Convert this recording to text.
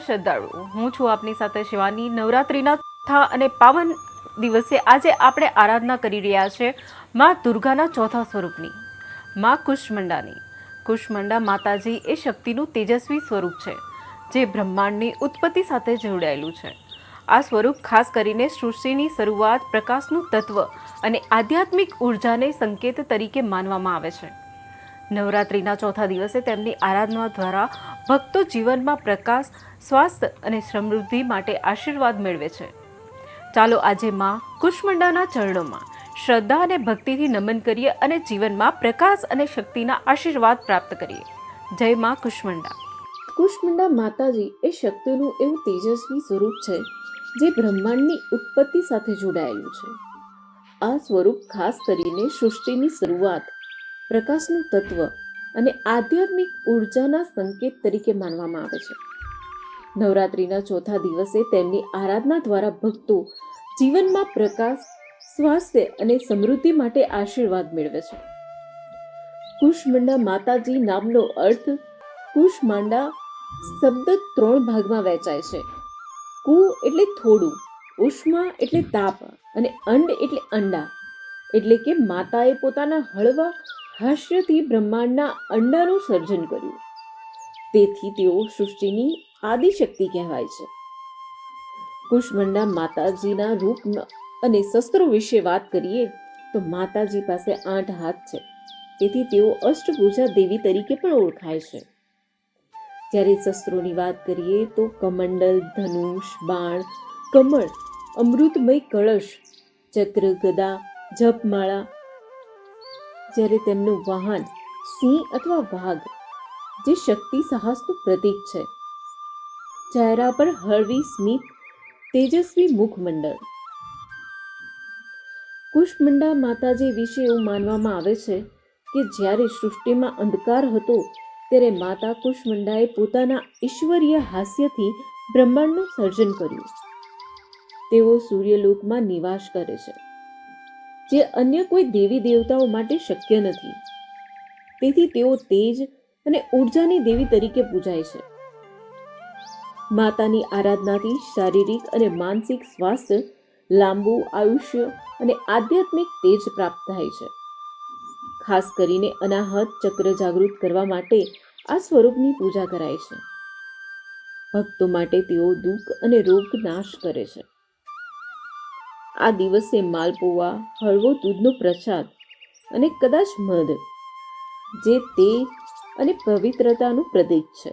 શ્રદ્ધાળુઓ હું છું આપની સાથે શિવાની. નવરાત્રિના ચોથા અને પાવન દિવસે આજે આપણે આરાધના કરી રહ્યા છે મા દુર્ગાના ચોથા સ્વરૂપની, મા કુષ્મંડાની. કુષ્મંડા માતાજી એ શક્તિનું તેજસ્વી સ્વરૂપ છે, જે બ્રહ્માંડની ઉત્પત્તિ સાથે જોડાયેલું છે. આ સ્વરૂપ ખાસ કરીને સૃષ્ટિની શરૂઆત, પ્રકાશનું તત્વ અને આધ્યાત્મિક ઉર્જાને સંકેત તરીકે માનવામાં આવે છે. નવરાત્રિના ચોથા દિવસે તેમની આરાધના દ્વારા ભક્તો જીવનમાં પ્રકાશ, સ્વાસ્થ્ય અને સમૃદ્ધિ માટે આશીર્વાદ મેળવે છે. ચાલો આજે માં કુષ્મંડાના ચરણોમાં શ્રદ્ધા અને ભક્તિથી નમન કરીએ અને જીવનમાં પ્રકાશ અને શક્તિના આશીર્વાદ પ્રાપ્ત કરીએ. જય માં કુષ્મંડા કુષ્મંડા માતાજી એ શક્તિનું એવું તેજસ્વી સ્વરૂપ છે, જે બ્રહ્માંડની ઉત્પત્તિ સાથે જોડાયેલું છે. આ સ્વરૂપ ખાસ કરીને સૃષ્ટિની શરૂઆત પ્રકાશનું તત્વ અને આધ્યાત્મિક ઉર્જાના સંકેત તરીકે માનવામાં આવે છે. નવરાત્રિના ચોથા દિવસે તેમની આરાધના દ્વારા ભક્તો જીવનમાં પ્રકાશ, સ્વાસ્થ્ય અને સમૃદ્ધિ માટે આશીર્વાદ મેળવે છે. કુષ્મંડા માતાજી નામનો અર્થ કુશમાંડા શબ્દ ત્રણ ભાગમાં વહેંચાય છે. કુ એટલે થોડું, ઉષ્મા એટલે તાપ અને અંડ એટલે અંડા. એટલે કે માતાએ પોતાના હળવા હાસ્યથી બ્રહ્માંડના અંડાનું સર્જન કર્યું. તેથી તેઓ સૃષ્ટિની આદિશક્તિ કહેવાય છે. કુષ્મંડા માતાજીના રૂપ અને શસ્ત્રો વિશે વાત કરીએ, તો માતાજી પાસે આઠ હાથ છે. તેથી તેઓ અષ્ટભુજા દેવી તરીકે પણ ઓળખાય છે. જ્યારે શસ્ત્રોની વાત કરીએ, તો કમંડલ, ધનુષ, બાણ, કમળ, અમૃતમય કળશ ચક્ર ગદા જપમાળા જ્યારે તેમનું વાહન સિંહ અથવા વાઘ, જે શક્તિ સાહસનું પ્રતીક છે. ચહેરા પર હળવી સ્મિત, તેજસ્વી મુખમંડળ. કુષ્મંડા માતાજી વિશે એવું માનવામાં આવે છે કે જ્યારે સૃષ્ટિમાં અંધકાર હતો, ત્યારે માતા કુષ્મંડાએ પોતાના ઈશ્વરીય હાસ્યથી બ્રહ્માંડનું સર્જન કર્યું. તેઓ સૂર્યલોકમાં નિવાસ કરે છે. જે અન્ય કોઈ દેવી દેવતાઓ માટે શક્ય નથી. તેથી તેઓ તેજ અને ઉર્જાની દેવી તરીકે પૂજાય છે. માતાની આરાધનાથી શારીરિક અને માનસિક સ્વાસ્થ્ય લાંબુ આયુષ્ય અને આધ્યાત્મિક તેજ પ્રાપ્ત થાય છે. ખાસ કરીને અનાહત ચક્ર જાગૃત કરવા માટે આ સ્વરૂપની પૂજા કરાય છે. ભક્તો માટે તેઓ દુઃખ અને રોગ નાશ કરે છે. આ દિવસે માલપોવા હળવો દૂધનો પ્રસાદ અને કદાચ મધ, જે તેજ અને પવિત્રતાનું પ્રતીક છે.